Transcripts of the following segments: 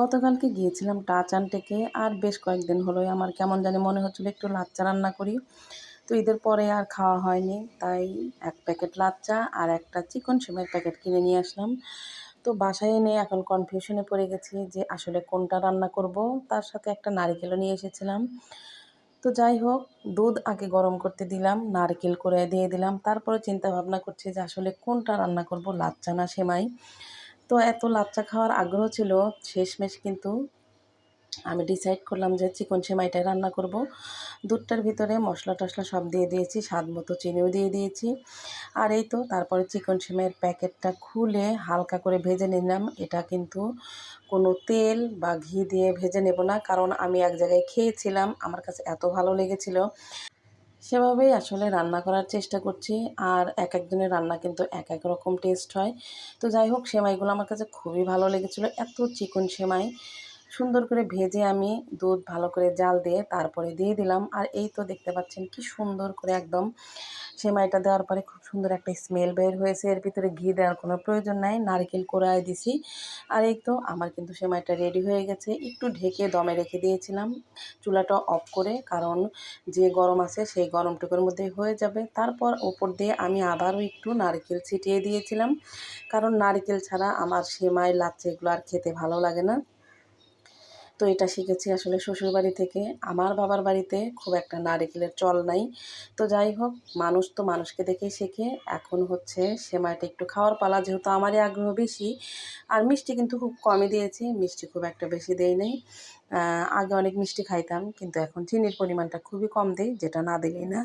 গতকালকে গিয়েছিলাম টাচ আনটেকে আর বেশ কয়েকদিন হলোই আমার কেমন জানি মনে হচ্ছিল একটু লাচ্চা রান্না করি। তো ঈদের পরে আর খাওয়া হয়নি, তাই এক প্যাকেট লাচ্চা আর একটা চিকন সিমের প্যাকেট কিনে নিয়ে আসলাম। তো বাসায় এনে এখন কনফিউশনে পড়ে গেছি যে আসলে কোনটা রান্না করব, তার সাথে একটা নারিকেলও নিয়ে এসেছিলাম। তো যাই হোক, দুধ আগে গরম করতে দিলাম, নারকেল করে দিয়ে দিলাম, তারপরে চিন্তা ভাবনা করছি যে আসলে কোনটা রান্না করব, লাচ্চা না সেমাই। তো এত লাচ্চা খাওয়ার আগ্রহ ছিল, শেষমেশ কিন্তু আমি ডিসাইড করলাম যে চিকন সেমাইটাই রান্না করব। দুধটার ভিতরে মশলা টশলা সব দিয়ে দিয়েছি, স্বাদ মতো চিনিও দিয়ে দিয়েছি। আর এই তো তারপরে চিকন সেমাইয়ের প্যাকেটটা খুলে হালকা করে ভেজে নিলাম। এটা কিন্তু কোনো তেল বা ঘি দিয়ে ভেজে নেব না, কারণ আমি এক জায়গায় খেয়েছিলাম, আমার কাছে এত ভালো লেগেছিল। সেভাবেই আসলে রান্না করার চেষ্টা করছি। আর এক একজনের রান্না কিন্তু এক এক রকম টেস্ট হয়। তো যাই হোক, সেমাইগুলো আমার কাছে খুবই ভালো লেগেছিলো। এত চিকন সেমাই। সুন্দর করে ভেজে আমি দুধ ভালো করে জাল দিয়ে তারপরে দিয়ে দিলাম। আর এই তো দেখতে পাচ্ছেন কি সুন্দর করে একদম সেমাইটা দেওয়ার পরে খুব সুন্দর একটা স্মেল বের হয়েছে। এর ভিতরে ঘি দেওয়ার কোনো প্রয়োজন নাই। নারকেল কোড়ায় দিছি। আর এই তো আমার কিন্তু সেমাইটা রেডি হয়ে গেছে। একটু ঢেকে দমে রেখে দিয়েছিলাম চুলাটা অফ করে। কারণ যে গরম আছে সেই গরমটুকুর মধ্যে হয়ে যাবে। তারপর ওপর দিয়ে আমি আবারও একটু নারকেল ছিটিয়ে দিয়েছিলাম। কারণ নারকেল ছাড়া আমার সেমাই, লাচ্চা এগুলো আর খেতে ভালো লাগে না। তো এটা শিখেছি আসলে শ্বশুরবাড়ি থেকে। আমার বাবার বাড়িতে খুব একটা নারিকেলের চল নাই। তো যাই হোক, মানুষ তো মানুষকে দেখেই শেখে। এখন হচ্ছে সেমাইটা একটু খাওয়ার পালা, যেহেতু আমারই আগ্রহ বেশি। আর মিষ্টি কিন্তু খুব কমই দিয়েছি, মিষ্টি খুব একটা বেশি দেই নেই। আগে অনেক মিষ্টি খাইতাম, কিন্তু এখন চিনির পরিমাণটা খুবই কম দিই, যেটা না দিলেই না।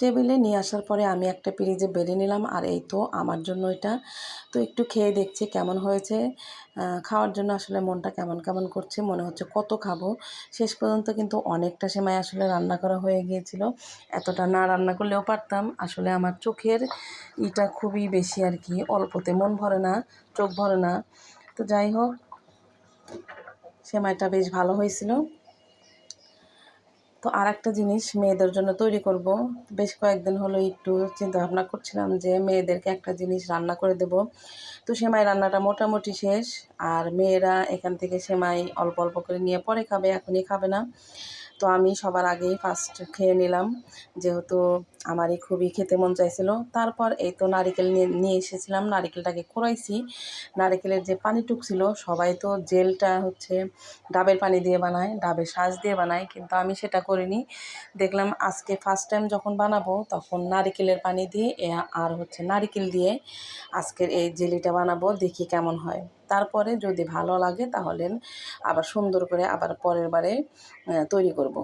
টেবিলে নিয়ে আসার পরে আমি একটা পিরিজে বেড়ে নিলাম, আর এই তো আমার জন্য এটা। তো একটু খেয়ে দেখছি কেমন হয়েছে। খাওয়ার জন্য আসলে মনটা কেমন কেমন করছে, মনে হচ্ছে কত খাব। শেষ পর্যন্ত কিন্তু অনেকটা সময় আসলে রান্না করা হয়ে গিয়েছিল। এতটা না রান্না করলেও পারতাম। আসলে আমার চোখের ইটা খুবই বেশি আর কি। অল্পতে মন ভরে না, চোখ ভরে না। তো যাই হোক সেমাইটা বেশ ভালো হয়েছিল। তো আর একটা জিনিস মেয়েদের জন্য তৈরি করব। বেশ কয়েকদিন হলো একটু চিন্তা ভাবনা করছিলাম যে মেয়েদেরকে একটা জিনিস রান্না করে দেব। তো সেমাই রান্নাটা মোটামুটি শেষ, আর মেয়েরা এখান থেকে সেমাই অল্প অল্প করে নিয়ে পরে খাবে, এখনই খাবে না। তো আমি সবার আগেই ফার্স্ট খেয়ে নিলাম। যেহেতু আমারই খুবই খেতে মন চাইছিল। তারপর এই তো নারিকেল নিয়ে নিয়ে এসেছিলাম। নারিকেলটাকে কোরাইছি নারিকেলের যে পানিটুক ছিল, সবাই তো জেলটা হচ্ছে ডাবের পানি দিয়ে বানায়, ডাবের শাঁস দিয়ে বানায়। কিন্তু আমি সেটা করিনি। দেখলাম আজকে ফার্স্ট টাইম যখন বানাবো, তখন নারিকেলের পানি দিয়ে আর হচ্ছে নারিকেল দিয়ে আজকের এই জেলিটা বানাবো। দেখি কেমন হয়। তারপরে যদি ভালো লাগে তাহলে আবার সুন্দর করে আবার পরের বারে তৈরি করব।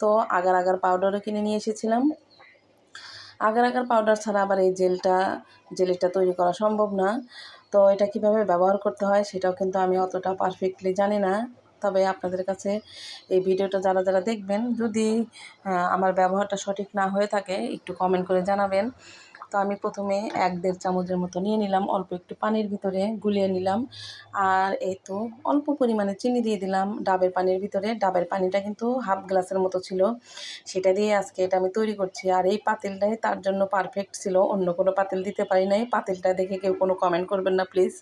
তো আগার আগার পাউডারও কিনে নিয়ে এসেছিলাম। আগার আগার পাউডার ছাড়া আবার এই জেলটা জেলিটা তৈরি করা সম্ভব না। তো এটা কীভাবে ব্যবহার করতে হয় সেটাও কিন্তু আমি অতটা পারফেক্টলি জানি না। তবে আপনাদের কাছে এই ভিডিওটা যারা যারা দেখবেন, যদি আমার ব্যবহারটা সঠিক না হয়ে থাকে, একটু কমেন্ট করে জানাবেন। তো আমি প্রথমে এক দেড় চামচের মতো নিয়ে নিলাম, অল্প একটু পানির ভিতরে গুলিয়ে নিলাম। আর এই তো অল্প পরিমাণে চিনি দিয়ে দিলাম ডাবের পানির ভিতরে। ডাবের পানিটা কিন্তু হাফ গ্লাসের মতো ছিল। সেটা দিয়ে আজকে এটা আমি তৈরি করছি। আর এই পাতিলটাই তার জন্য পারফেক্ট ছিল। অন্য কোনো পাতিল দিতে পারি নাই। পাতিলটা দেখে কেউ কোনো কমেন্ট করবেন না প্লিজ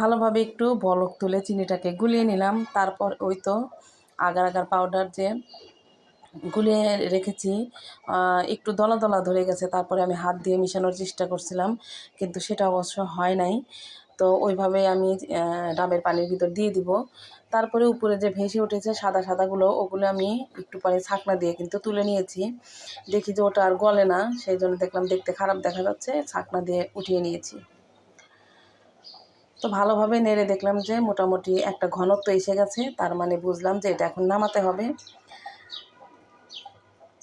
ভালোভাবে একটু বলক তুলে চিনিটাকে গুলিয়ে নিলাম। তারপর ওই তো আগার আগার পাউডার যে গুলিয়ে রেখেছি। একটু দলা দলা ধরে গেছে, তারপরে আমি হাত দিয়ে মিশানোর চেষ্টা করছিলাম, কিন্তু সেটা অবশ্য হয় নাই। তো ওইভাবে আমি ডাবের পানির ভিতর দিয়ে দিব। তারপরে উপরে যে ভেসে উঠেছে সাদা সাদাগুলো, ওগুলো আমি একটু পরে ছাকনা দিয়ে কিন্তু তুলে নিয়েছি। দেখি যে ওটা আর গলে না, সেই জন্য দেখলাম দেখতে খারাপ দেখা যাচ্ছে, ছাকনা দিয়ে উঠিয়ে নিয়েছি। তো ভালোভাবে নেড়ে দেখলাম যে মোটামুটি একটা ঘনত্ব এসে গেছে, তার মানে বুঝলাম যে এটা এখন নামাতে হবে।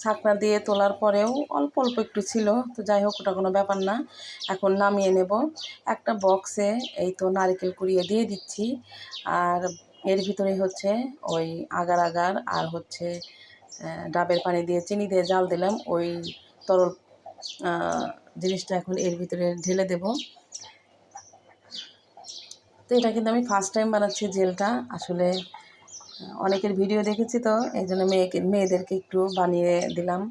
ছাকনা দিয়ে তোলার পরেও অল্প অল্প একটু ছিল। তো যাই হোক, ওটা কোনো ব্যাপার না। এখন নামিয়ে নেব। একটা বক্সে এই তো নারিকেল কুড়িয়ে দিয়ে দিচ্ছি। আর এর ভিতরে হচ্ছে ওই আগার আগার আর হচ্ছে ডাবের পানি দিয়ে চিনি দিয়ে জাল দিলাম। ওই তরল জিনিসটা এখন এর ভিতরে ঢেলে দেব। তো এটা কিন্তু আমি ফার্স্ট টাইম বানাচ্ছি জেলটা। আসলে অনেকের ভিডিও দেখেছি তো, এই জন্য মেয়েকে, মেয়েদেরকে একটু বানিয়ে দিলাম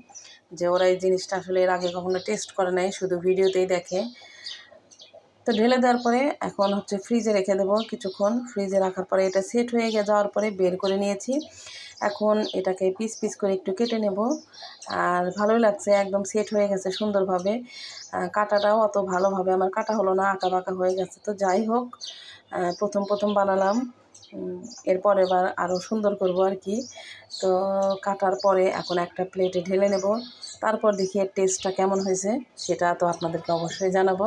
যে ওরা এই জিনিসটা আসলে এর আগে কখনো টেস্ট করে নাই, শুধু ভিডিওতেই দেখে। তো ঢেলে দেওয়ার পরে এখন হচ্ছে ফ্রিজে রেখে দেবো কিছুক্ষণ। ফ্রিজে রাখার পরে এটা সেট হয়ে যাওয়ার পরে বের করে নিয়েছি। এখন এটাকে পিস পিস করে একটু কেটে নেব। আর ভালোই লাগছে, একদম সেট হয়ে গেছে সুন্দরভাবে। কাটাটাও অত ভালোভাবে আমার কাটা হলো না, আঁকা বাঁকা হয়ে গেছে। তো যাই হোক প্রথম প্রথম বানালাম। এরপর এবার আরও সুন্দর করব আর কি। তো কাটার পরে এখন একটা প্লেটে ঢেলে নেব। তারপর দেখি এর টেস্টটা কেমন হয়েছে সেটা তো আপনাদেরকে অবশ্যই জানাব।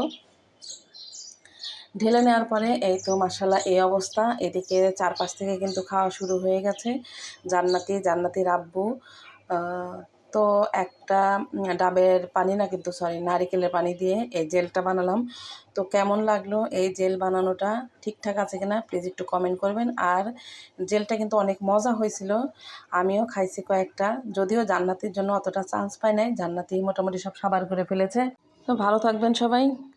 ঢেলে নেওয়ার পরে এই তো মাসাল্লাহ এই অবস্থা। এদিকে চারপাশ থেকে কিন্তু খাওয়া শুরু হয়ে গেছে। জান্নাতি জান্নাতি আহ, তো একটা ডাবের পানি না কিন্তু সরি নারিকেলের পানি দিয়ে এই জেলটা বানালাম। তো কেমন লাগল এই জেল বানানোটা? ঠিকঠাক আছে কিনা? প্লিজ একটু কমেন্ট করবেন। আর জেলটা কিন্তু অনেক মজা হয়েছিল। আমিও খাইছি কয়েকটা। যদিও জান্নাতির জন্য অতটা চান্স পাই নাই। জান্নাতি মোটামুটি সব সাবার করে ফেলেছে। তো ভালো থাকবেন সবাই।